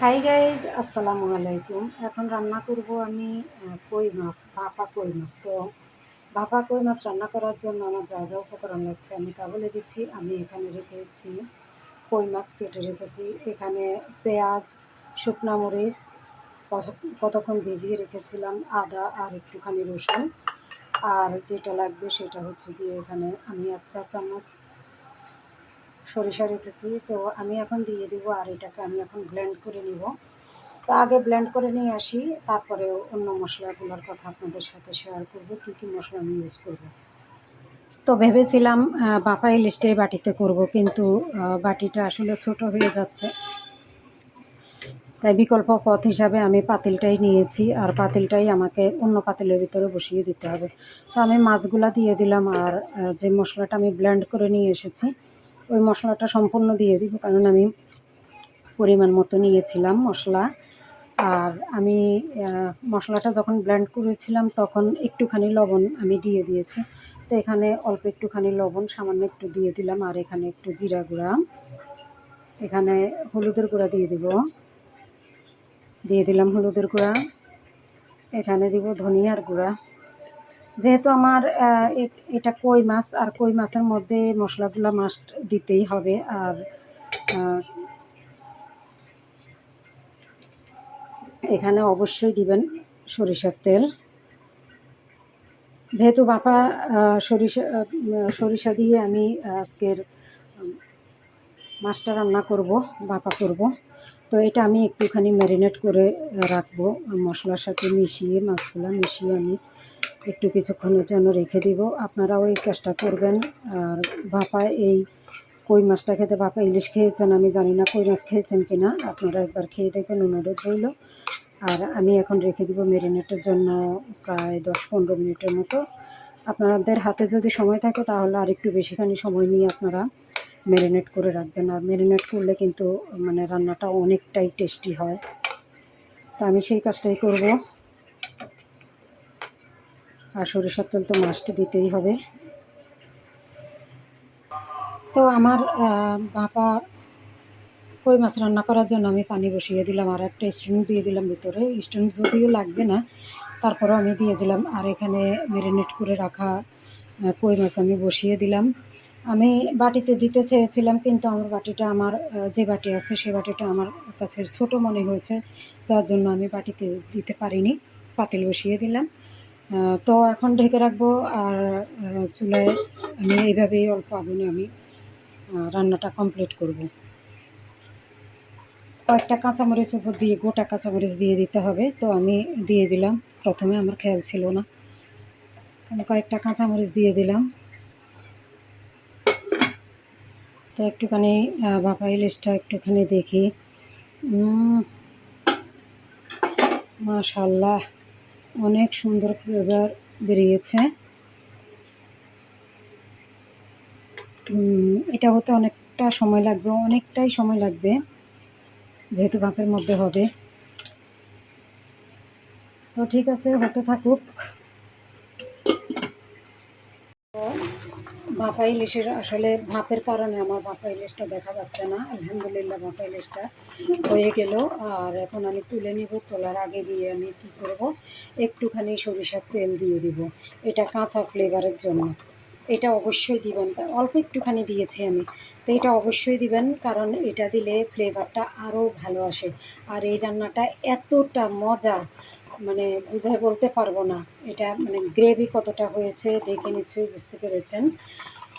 Hi guys আসসালামু আলাইকুম এখন রান্না করব আমি কই মাছ? ভাপা কই মাছ? তো ভাপা কই মাছ রান্না করার জন্য আমার যা যা উপকরণ লাগছে আমি তা বলে দিচ্ছি। আমি এখানে রেখেছি কই মাছ কেটে রেখেছি। এখানে পেঁয়াজ, শুকনা মরিচ, কত- কতক্ষণ ভিজিয়ে রেখেছিলাম, আদা আর একটুখানি রসুন। আর যেটা লাগবে সেটা হচ্ছে গিয়ে এখানে আমি এক চা চামচ সরিষা রেখেছি তো আমি এখন দিয়ে দিব আর এটাকে আমি এখন ব্লেন্ড করে নিব। তো আগে ব্লেন্ড করে নিয়ে আসি তারপরে অন্য মশলাগুলোর কথা আপনাদের সাথে শেয়ার করব কী কী মশলা আমি ইউজ করব। তো ভেবেছিলাম আহ, বাপা ইলিশটাই বাটিতে করব কিন্তু বাটিটা আসলে ছোট হয়ে যাচ্ছে। তাই বিকল্প পথ হিসাবে আমি পাতিলটাই নিয়েছি আর পাতিলটাই আমাকে অন্য পাতিলের ভিতরে বসিয়ে দিতে হবে। তো আমি মাছগুলা দিয়ে দিলাম আর যে মশলাটা আমি ব্লেন্ড করে নিয়ে এসেছি ওই মশলাটা সম্পূর্ণ দিয়ে দিব, কারণ আমি পরিমাণ মতো নিয়েছিলাম মশলা। আর আমি মশলাটা যখন ব্লেন্ড করেছিলাম তখন একটুখানি লবণ আমি দিয়ে দিয়েছি। তো এখানে অল্প একটুখানি লবণ, সামান্য একটু দিয়ে দিলাম, আর এখানে একটু জিরা গুঁড়া। এখানে হলুদের গুঁড়া দিয়ে দিব। দিয়ে দিলাম হলুদের গুঁড়া। এখানে দিব ধনিয়ার গুঁড়া। যেহেতু আমার এটা কই মাছ, আর কই মাছের মধ্যে মশলাগুলো মাস্ট দিতেই হবে, আর এখানে অবশ্যই দিবেন সরিষার তেল। যেহেতু বাপা সরিষা সরিষা দিয়ে আমি আজকের মাছটা রান্না করব, বাপা করব। তো এটা আমি একটুখানি ম্যারিনেট করে রাখব, মশলার সাথে মিশিয়ে, মাছগুলো মিশিয়ে আমি একটু কিছুক্ষণের জন্য রেখে দিব। আপনারাও এই কাজটা করবেন। আর বাপা এই কই মাছটা খেতে, বাপা ইলিশ খেয়েছেন, আমি জানি না কই মাছ খেয়েছেন কি না আপনারা একবার খেয়ে দেখবেন, অনুরোধ রইল। আর আমি এখন রেখে দিব মেরিনেটের জন্য প্রায় দশ পনেরো মিনিটের মতো। আপনাদের হাতে যদি সময় থাকে, তাহলে আর একটু বেশিখানি সময় নিয়ে আপনারা ম্যারিনেট করে রাখবেন। আর ম্যারিনেট করলে কিন্তু মানে রান্নাটা অনেকটাই টেস্টি হয়। তো আমি সেই কাজটাই করব। আর সরিষার তেল তো মাছটা দিতেই হবে। তো আমার বাপা কই মাছ রান্না করার জন্য আমি পানি বসিয়ে দিলাম আর একটা স্টুন দিয়ে দিলাম ভিতরে। স্টুন যদিও লাগবে না, তারপরেও আমি দিয়ে দিলাম। আর এখানে ম্যারিনেট করে রাখা কই মাছ আমি বসিয়ে দিলাম। আমি বাটিতে দিতে চেয়েছিলাম, কিন্তু আমার বাটিটা আমার যে বাটি আছে সে বাটিটা আমার কাছে ছোট মনে হয়েছে, যার জন্য আমি বাটিতে দিতে পারিনি। পাতিল বসিয়ে দিলাম। তো এখন ঢেকে রাখব আর চুলায় আমি এইভাবেই অল্প আগুনে আমি রান্নাটা কমপ্লিট করব। কয়েকটা কাঁচামরিচ উপর দিয়ে, গোটা কাঁচামরিচ দিয়ে দিতে হবে। তো আমি দিয়ে দিলাম। প্রথমে আমার খেয়াল ছিল না। আমি কয়েকটা কাঁচামরিচ দিয়ে দিলাম। তো একটুখানি ভাপা ইলিশটা একটুখানি দেখি। মাশাল্লাহ। অনেক সুন্দর ফ্লেভার বেরিয়েছে। এটা হতে অনেকটা সময় লাগবে, অনেকটাই সময় লাগবে, যেহেতু বাপের মধ্যে হবে। তো ঠিক আছে, হতে থাকুক। ভাপা ইলিশের আসলে ভাপের কারণে আমার ভাপা ইলিশটা দেখা যাচ্ছে না। আলহামদুলিল্লাহ ভাপা ইলিশটা হয়ে গেল। আর এখন আমি তুলে নিব, তোলার আগে দিয়ে আমি কী করব? একটুখানি সরিষার তেল দিয়ে দিব। এটা কাঁচা ফ্লেভারের জন্য। এটা অবশ্যই দিবেন, অল্প একটুখানি দিয়েছি আমি। তো এটা অবশ্যই দিবেন, কারণ এটা দিলে ফ্লেভারটা আরও ভালো আসে। আর এই রান্নাটা এতটা মজা মানে বুঝায় বলতে পারব না। এটা মানে গ্রেভি কতটা হয়েছে দেখে নিশ্চয়ই বুঝতে পেরেছেন।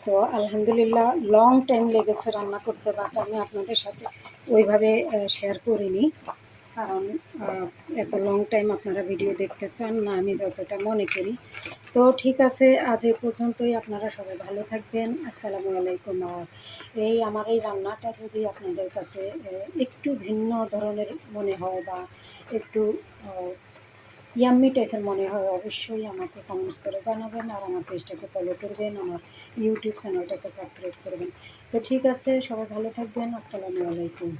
তো আলহামদুলিল্লাহ লং টাইম লেগেছে রান্না করতে বাট আমি আপনাদের সাথে ওইভাবে শেয়ার করিনি। কারণ এত লং টাইম আপনারা ভিডিও দেখতে চান না, আমি যতটা মনে করি। তো ঠিক আছে, আজ এ পর্যন্তই। আপনারা সবাই ভালো থাকবেন। আসসালামু আলাইকুম। আর এই আমার এই রান্নাটা যদি আপনাদের কাছে একটু ভিন্ন ধরনের মনে হয় বা একটু ইয়াম্মি টাইপের মনে হয়, অবশ্যই আমাকে কমেন্টস করে জানাবেন আর আমার পেজটাকে ফলো করবেন, আমার ইউটিউব চ্যানেলটাকে সাবস্ক্রাইব করবেন। তো ঠিক আছে, সবাই ভালো থাকবেন, আসসালামু আলাইকুম।